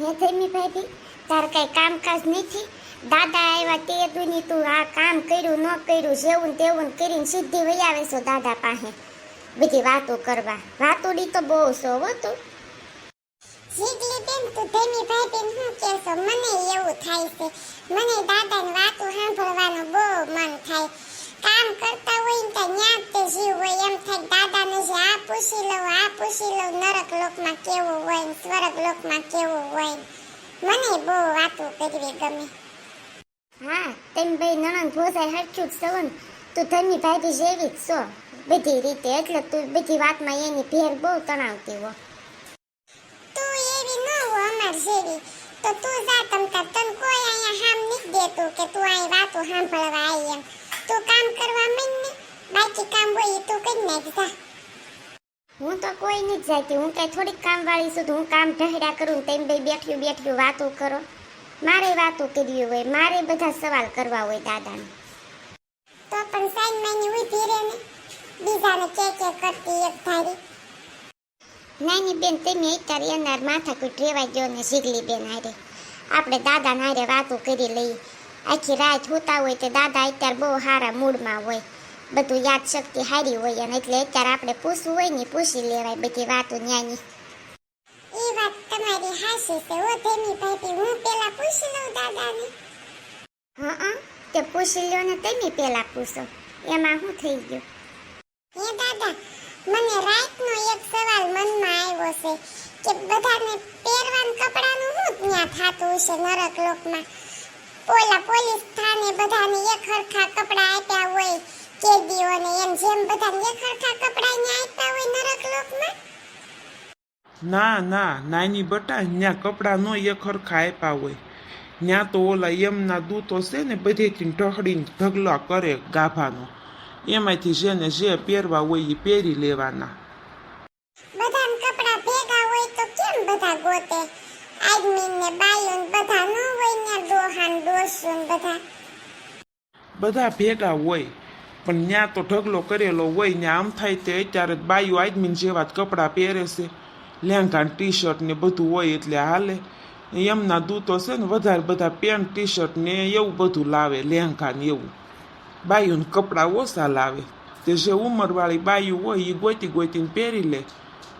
હે થઈમી ભાભી. તાર કામકાજ નથી. દાદા આવ્યા તે દુની તું આ કામ કર્યું, ન કર્યું, જેવું તેવું કરીને સીધી વહી આવે છો દાદા પાસે. બધી વાતો કરવા. વાતોડી તો બહુ છો હો તું જીગલી બેન, તું મને એવું થાય છે. મને દાદાની વાતો સાંભળવાનું બહુ મન થાય. કામ કરતા હોય ને ત્યાં પૂછી લઉં આ પૂછી લઉં નરક લોકમાં કેવું હોય ને સ્વર્ગ લોકમાં કેવું હોય મને બહુ વાતો કરવી ગમે. હા તેમ ભાઈ નણંદ ભોસાઈ હરચું જ સવન તું ધની ભાભી જેવી જ છો. બધી રીતે એટલે તું બધી વાતમાં એની ભેર બહુ તણાવતી હો. તું એવી ન હો અમાર જેવી. તો તું જા તમ તાર તન કોઈ અહીંયા હામ નથી દેતું કે તું અહીં વાતો સાંભળવા આવી એમ. તું કામ કરવા મન ને બાકી કામ હોય તું કરી નાખ જા. હું તો કોઈ નથી જાતી. હું કઈ થોડીક કામ વાળી છું તો હું કામ ઢહડા કરું ને તેમ ભાઈ બેઠ્યું બેઠ્યું વાતો કરો. મારે વાતો કરવી હોય મારે બધા સવાલ કરવા હોય દાદાને. તો પણ સાઈન માની ઊભી રહે ને. બીજાને કે કે કરતી એક ધારી. નાની બેન તમે અત્યારે એનાર માથા કોઈ રેવા ગયો ને શીગલી બેન હારે. આપણે દાદા હારે વાતો કરી લઈએ. આખી રાત હોતા હોય તે દાદા અત્યારે બહુ સારા મૂડમાં હોય. બધું યાદ શક્તિ હારી હોય અને એટલે અત્યારે આપણે પૂછવું હોય ને પૂછી લેવાય બધી વાતો ન્યાની એ વાત તમારી હાસી છે ઓ ધેમી ભાભી હું પેલા પૂછી લઉં દાદાને. હા તે પૂછી લ્યો ને તમે પેલા પૂછો. એમાં શું થઈ ગયું? હે દાદા મને રાતનો એક સવાલ મનમાં આવ્યો છે કે બધાને પહેરવાનું કપડાનું શું ત્યાં થાતું હશે નરક લોકમાં? પોલા પોલીસ થાને બધાને એક હરખા કપડા આપ્યા હોય કેદીઓને એમ જેમ બધાને હરખા કપડા અહીંયા આપ્યા હોય નરક લોકમાં? ના ના નાની બટા ન્યા કપડાં નો હરખા આપ્યા હોય. ત્યાં તો ઓલા એમના દૂતો છે ને બધેથી ઢહડીને ઢગલા કરે ગાભાનો. એમાંથી જેને જે પહેરવા હોય એ પહેરી લેવાના. બધાને કપડા ભેગા હોય તો કેમ બધા ગોતે? આદમીન ને બાયું ને બધા ન હોય ને દોહાન ડોસું બધા. બધા ભેગા હોય. પણ ત્યાં તો ઢગલો કરેલો હોય ને આમ થાય તે અત્યારે બાયું આદમીને જેવા જ કપડાં પહેરે છે. લેંઘા ટી શર્ટ ને બધું હોય એટલે હાલે. એમના દૂતો છે ને વધારે બધા પેન્ટ ટી શર્ટ ને એવું બધું લાવે લેંઘા ને એવું. બાયુને કપડાં ઓછા લાવે. તે જે ઉંમરવાળી બાયું હોય એ ગોતી ગોતીને પહેરી લે.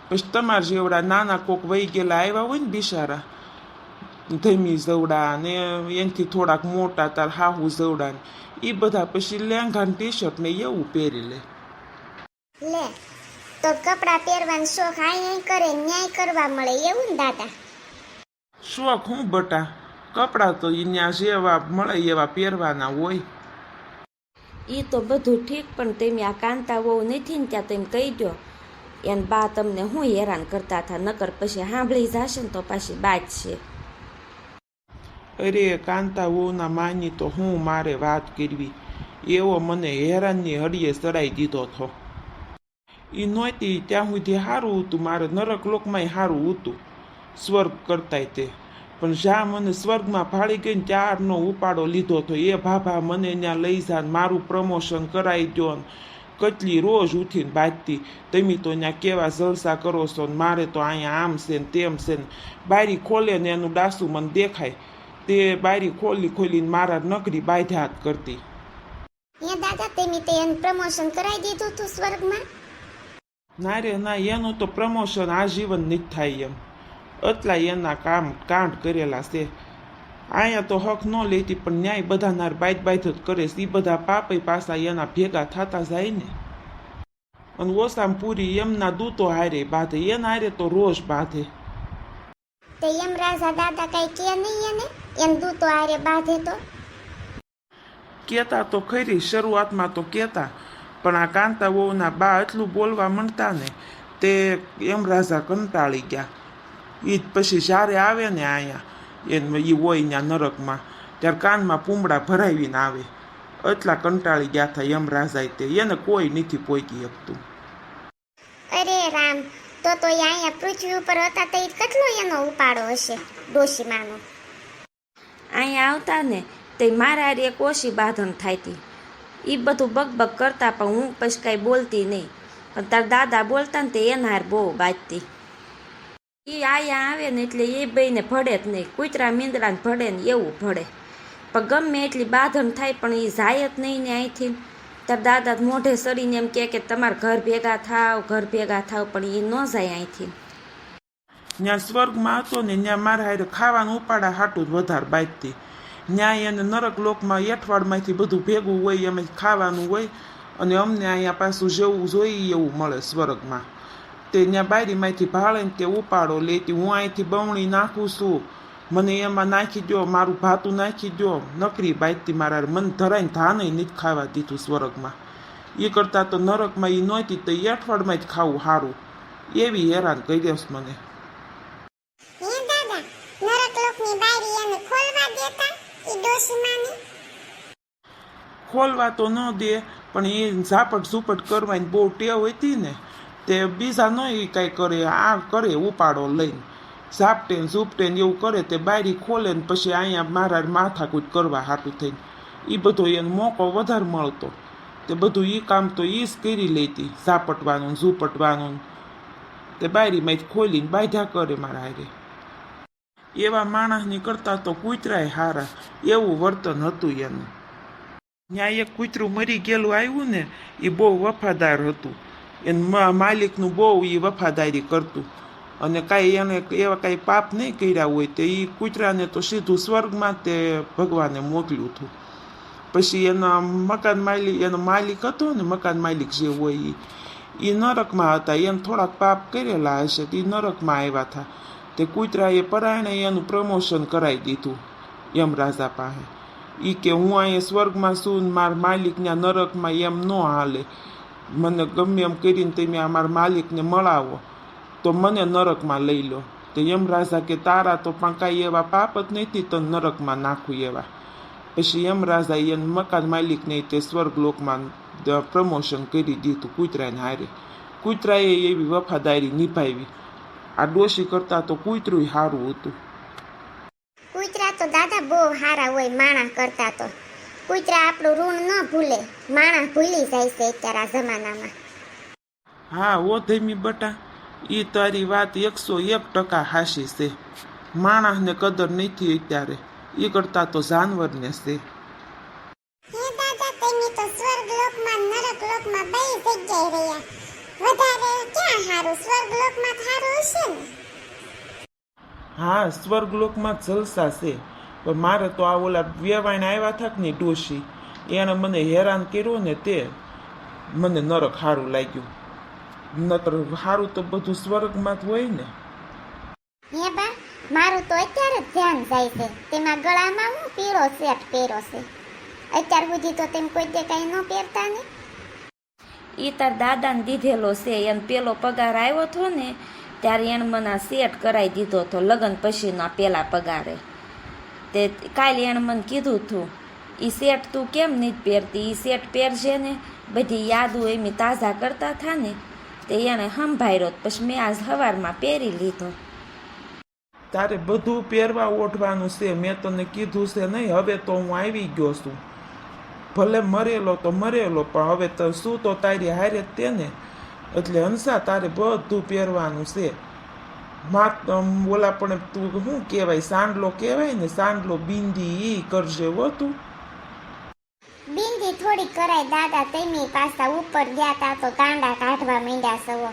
પછી તમારા જેવડા નાના કોક વહી ગયેલા આવ્યા હોય ને બિચારા ધમી જવડા ને એનાથી થોડાક મોટા તાર હાહુ જવડા એ બધા પછી લેંઘા ને ટી શર્ટ ને એવું પહેરી લે. લે તો કપડા પહેરવાનો શોખ અહીંયા કરે ન્યાય કરવા મળે એવું ને દાદા? શોખ હું બટા કપડાં તો અહીંયા જેવા મળે એવા પહેરવાના હોય. એ તો બધું ઠીક પણ તમે આ કાંતા વહુ નથી ને ત્યાં તમે કહી દો એન બા તમને હું હેરાન કરતા હતા નકર પછી સાંભળી જશે ને તો પાછી બાજ છે. અરે કાંતા વહુના માની તો હું મારે વાત કરવી. એવો મને હેરાનની હળીએ ચડાઈ દીધો હતો. એ નહોતી ત્યાં સુધી સારું હતું, મારે નરક લોકમાંય સારું હતું. સ્વર્ગ કરતાય તે. પણ જ્યાં મને સ્વર્ગમાં ફાળી ગઈને ત્યારનો ઉપાડો લીધો હતો એ ભાભા મને ત્યાં લઈ જા મારું પ્રમોશન કરાવી દો કેટલી રોજ ઉઠીને બાજતી, તમે તો ત્યાં કેવા જલસા કરો છો ને, મારે તો અહીંયા આમ છે ને તેમ છે ને. બારી ખોલે ને એનું ડાસું મને દેખાય. તે બારી ખોલી ખોલીને મારા નકરી બાંધ્યા જ કરતી. હે દાદા તમે તે એનું પ્રમોશન કરાવી દીધું તું સ્વર્ગમાં? ના રે ના એનું તો પ્રમોશન આજીવન નહીં થાય એમ. એટલા એના કામ કાંડ કરેલા છે. અહીંયા તો હક ન લેતી પણ ન્યાય બધા નાર બાઈટ બાઈટ જ કરે એ બધા પાપે પાસા એના ભેગા થતા જાય ને. અને ઓસામ પૂરી એમના દૂતો હારે બાંધે એના હારે તો રોજ બાંધે. તે એમ રાજા દાદા કઈ કે નહીં એને? એમ દૂતો આરે બાંધે તો. કહેતા તો ખરી શરૂઆતમાં તો કહેતા પણ આ કાંતા વહુના બા એટલું બોલવા મળતા ને તે એમ રાજા કંટાળી ગયા. એ જ પછી જ્યારે આવે ને અહીંયા એને એ હોય ત્યાં નરકમાં ત્યારે કાનમાં પૂમડા ભરાવીને આવે. એટલા કંટાળી ગયા થાય એમ રાજાએ તે એને કોઈ નથી પોઈકી શકતું અરે રામ તો તો અહીંયા પૃથ્વી ઉપર હતા તો કેટલો એનો ઉપાડો હશે ડોશીમાનો? અહીંયા આવતા ને તે મારા હારે એક ઓછી બાંધણ થાય હતી એ બધું બકબક કરતા પણ હું પછી કાંઈ બોલતી નહીં. પણ તાર દાદા બોલતા ને તે એના હાર બહુ બાજતી. એ આયા આવે ને એટલે એ બેને ભળે જ નહીં. કૂતરા મીંદડાને ભળે ને એવું ભળે. પણ ગમે એટલી બાંધણ થાય પણ એ જાય જ નહીં ને અહીંથી. તાર દાદા મોઢે સડીને એમ કહે કે તમારા ઘર ભેગા થાવ, ઘર ભેગા થાવ, પણ એ ન જાય અહીંથી. ત્યાં સ્વર્ગમાં હતો ને ત્યાં મારા હારે ખાવાનું ઉપાડા હાટું જ વધારે બાજતી ત્યાં એને નરક લોકમાં એઠવાડમાંથી બધું ભેગું હોય, એમ ખાવાનું હોય અને અમને અહીંયા પાછું જેવું જોઈએ એવું મળે સ્વર્ગમાં. તે ત્યાં બારીમાંથી ભાળે ને તે ઉપાડો લેતી, હું અહીંથી બમણી નાખું છું. મને એમાં નાખી દો મારું ભાતું નાખી દો નકરી બાજતી મારા મન ધરાઈને ધાને નથી ખાવા દીધું સ્વર્ગમાં. એ કરતાં તો નરકમાં એ નહોતી તો એ અઠવાડમાં જ ખાવું સારું એવી હેરાન કરી દેશ મને હે દાદા નરક લોકની બારી એને ખોલવા દેતા ઈ ખોલવા તો ન દે, પણ એ ઝાપટ ઝૂપટ કરવાની બહુ ટેવ હતી ને, તે બીજા ન એ કાંઈ કરે, આ કરે ઉપાડો લઈને. ઝાપટે ને ઝૂપટે એવું કરે, તે બારી ખોલે ને પછી અહીંયા મારા માથાકૂટ કરવા હાટું થઈને. એ બધો એને મોકો વધારે મળતો. તે બધું એ કામ તો એ જ કરી લેતી, ઝાપટવાનું ઝૂપટવાનું. તે બારીમાં ખોલીને બાંધ્યા કરે મારા હારે. એવા માણસની કરતાં તો કૂતરાય હારા, એવું વર્તન હતું એનું. ત્યાં એક કૂતરું મરી ગયેલું આવ્યું ને, એ બહુ વફાદાર હતું. એન માલિકનું બહુ એ વફાદારી કરતું. અને કાંઈ એને એવા કાંઈ પાપ નહીં કર્યા હોય તે એ કૂતરાને તો સીધું સ્વર્ગમાં તે ભગવાને મોકલ્યું હતું. પછી એના મકાન માલિક એનો માલિક હતો ને, મકાન માલિક જે હોય એ નરકમાં હતા. એને થોડાક પાપ કરેલા હશે તે નરકમાં આવ્યા હતા. તે કૂતરાએ પરાયણે એનું પ્રમોશન કરાવી દીધું. યમરાજા પાસે. એ કે, હું અહીંયા સ્વર્ગમાં છું મારા માલિકના નરકમાં એમ ન હાલે. મને ગમે એમ કરીને તમે આ મારા માલિકને મળાવો. તો મને નરકમાં લઈ લો. તો યમરાજા કે, તારા તો પણ કાંઈ એવા પાપ જ નથી તો નરકમાં નાખું એવા. પછી યમરાજા એને મકાન માલિકને તે સ્વર્ગલોકમાં લોકમાં પ્રમોશન કરી દીધું કૂતરાને હારે. કૂતરાએ એવી વફાદારી નિભાવી. આ ડોશી કરતા તો કૂતરું સારું હતું. કૂતરા તો દાદા બહુ સારા હોય માણા કરતા તો. કૂતરા આપણું ઋણ ન ભૂલે માણા ભૂલી જાય છે અત્યારે જમાનામાં. હા ઓ ધૈમી બટા એ તારી વાત એકસો એક ટકા હાશી છે. માણસને કદર નથી અત્યારે એ કરતા તો જાનવરને છે. હે દાદા તમે તો સ્વર્ગ લોકમાં નરક લોકમાં બે જગ્યાએ રહ્યા. વધારે ક્યાં સારું સ્વર્ગ લોકમાં સારું હશે ને? હા સ્વર્ગલોકમાં જલસા છે. પણ મારે તો આ ઓલા વેવાઈને આવ્યા થાક ને ડોશી. એણે મને હેરાન કર્યું ને તે મને નરક સારું લાગ્યું. નતર સારું તો બધું સ્વર્ગમાં જ હોય ને. હે બા મારું તો અત્યારે જ ધ્યાન જાય છે. તેમાં ગળામાં હું પીળો સેટ પહેરો છે. અત્યાર સુધી તો તેમ કોઈ દે કાંઈ ન પહેરતા ને. એ તાર દાદાને દીધેલો છે એને પેલો પગાર આવ્યો હતો ને, ત્યારે એને મને સેટ કરાવી દીધો હતો, લગ્ન પછીના પહેલા પગારે. તે કાલે એણે મને કીધું હતું એ સેટ તું કેમ નહીં પહેરતી? એ સેટ પહેરજે ને, બધી યાદો એમી તાજા કરતા થા ને. તે એણે સંભાળ્યો પછી મેં આજ સવારમાં પહેરી લીધો. તારે બધું પહેરવા ઓઢવાનું છે, મેં તને કીધું છે નહીં, હવે તો હું આવી ગયો છું. ભલે મરેલો તો મરેલો, પણ હવે તો શું તો તારી હારે જ તે એટલે હંસા, તારે બધું પહેરવાનું છે. માત બોલા પણ તું શું કહેવાય, સાંડલો કહેવાય ને, સાંડલો બિંદી ઈ કરજે હો તું. બિંદી થોડી કરાય, દાદા તેમી પાસા ઉપર ગયા તા તો કાંડા કાઢવા માંડ્યા સવો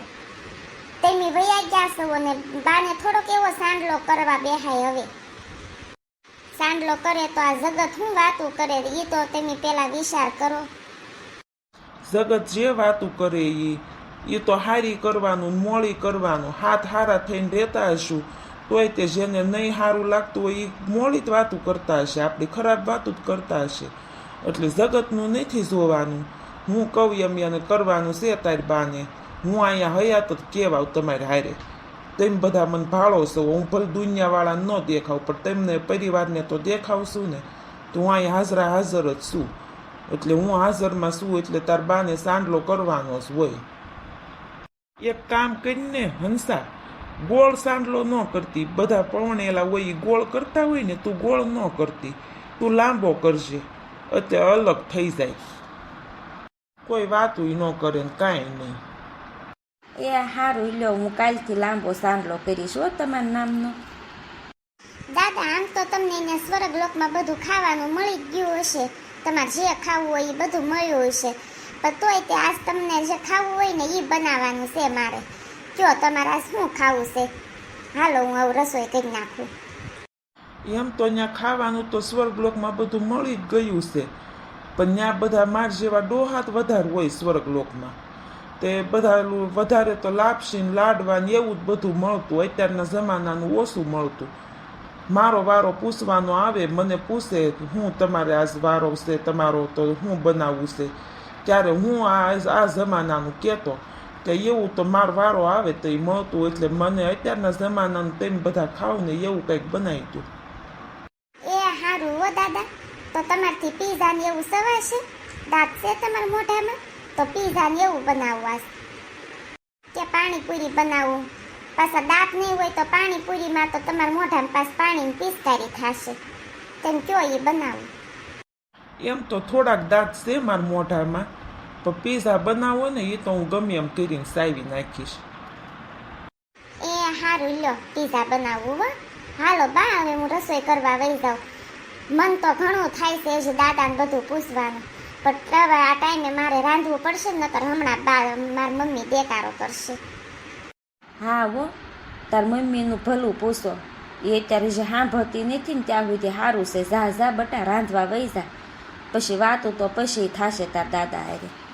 તેમી વયા ગયા સવો ને, બાને થોડોક એવો સાંડલો કરવા બેહાય હવે. સાંડલો કરે તો આ જગત હું વાતું કરે? એ તો તમે પેલા વિચાર કરો. જગત જે વાતું કરે એ એ તો હારી કરવાનું, મોળી કરવાનું, હાથ હારા થઈને રહેતા હશું. તોય તે જેને નહીં સારું લાગતું હોય એ મોડી જ વાતું કરતા હશે, આપણી ખરાબ વાતું જ કરતા હશે. એટલે જગતનું નથી જોવાનું. હું કહું એમ એને કરવાનું છે તારી બાને. હું અહીંયા હયાત જ કહેવાઉં તમારે હારે. તેમ બધા મને ભાળો છો હું ભલે દુનિયાવાળા ન દેખાવ પણ તેમને પરિવારને તો દેખાવશું ને. તો હું અહીંયા હાજરા હાજર જ છું. એટલે હું હાજરમાં છું, એટલે તાર બાને સાંડલો કરવાનો જ હોય. એક કામ કરીને, હંસા, ગોળ સાંડલો ન કરતી. બધા પવણેલા હોય એ ગોળ કરતા હોય ને, તું ગોળ ન કરતી. તું લાંબો કરજે એટલે અલગ થઈ જાય. કોઈ વાતું ન કરે ને કાંઈ નહીં. એ સારું લ્યો હું કાલથી લાંબો સાંડલો કરીશ હો તમારા નામનો દાદા આમ તો તમને અહીંયા સ્વર્ગલોકમાં બધું ખાવાનું મળી જ ગયું હશે. તમારે જે ખાવું હોય એ બધું મળ્યું હશે. પણ તોય તે આજ તમને જે ખાવું હોય ને એ બનાવવાનું છે મારે. કયો તમારે આજ શું ખાવું છે? હાલો હું આવું રસોઈ કરી નાખું. એમ તો અહીંયા ખાવાનું તો સ્વર્ગલોકમાં બધું મળી જ ગયું છે. પણ ત્યાં બધા માર જેવા ડોહાત વધારે હોય સ્વર્ગલોકમાં. તે બધાનું વધારે તો લાપસીન લાડવા ને એવું જ બધું મળતું, અત્યારના જમાનાનું ઓછું મળતું. મારો વારો પૂછવાનો આવે, મને પૂછે, હું તમારે આજ વારો છે, તમારો તો હું બનાવવું છે? ત્યારે હું આ આ જમાનાનું કહેતો કે એવું તો મારો વારો આવે તો એ મળતું, એટલે મને અત્યારના જમાનાનું તેમ બધા ખાવ ને એવું કંઈક બનાવી દઉં એ હારું હો દાદા, તો તમારથી પીઝા ને એવું સવાશે? દાંત છે તમારા મોઢામાં? તો પીઝા ને એવું બનાવવું કે પાણીપુરી બનાવું. પાછા દાંત નહીં હોય તો પાણીપુરીમાં તો તમારા મોઢામાં પાસે પાણીની પિસ્કારી થશે. તેમ કયો એ બનાવું? એમ તો થોડાક દાંત છે મારા મોઢામાં. પણ પીઝા બનાવો ને એ તો હું ગમે એમ કરીને સાવી નાખીશ. એ હારું લ્યો પીઝા બનાવવું હો. હાલો બા હવે હું રસોઈ કરવા વહી જાઉં. મન તો ઘણું થાય છે હજી દાદાને બધું પૂછવાનું. પણ હવે આ ટાઈમે મારે રાંધવું પડશે ને નકર હમણાં બા, મારી મમ્મી દેકારો કરશે. હા, હો. તાર મમ્મીનું ભલું પૂછો. એ અત્યારે જે સાંભળતી નથી ને ત્યાં સુધી સારું છે. ઝા ઝા, બટા, રાંધવા વહી જા. પછી વાતો તો પછી થશે તાર દાદા હારે.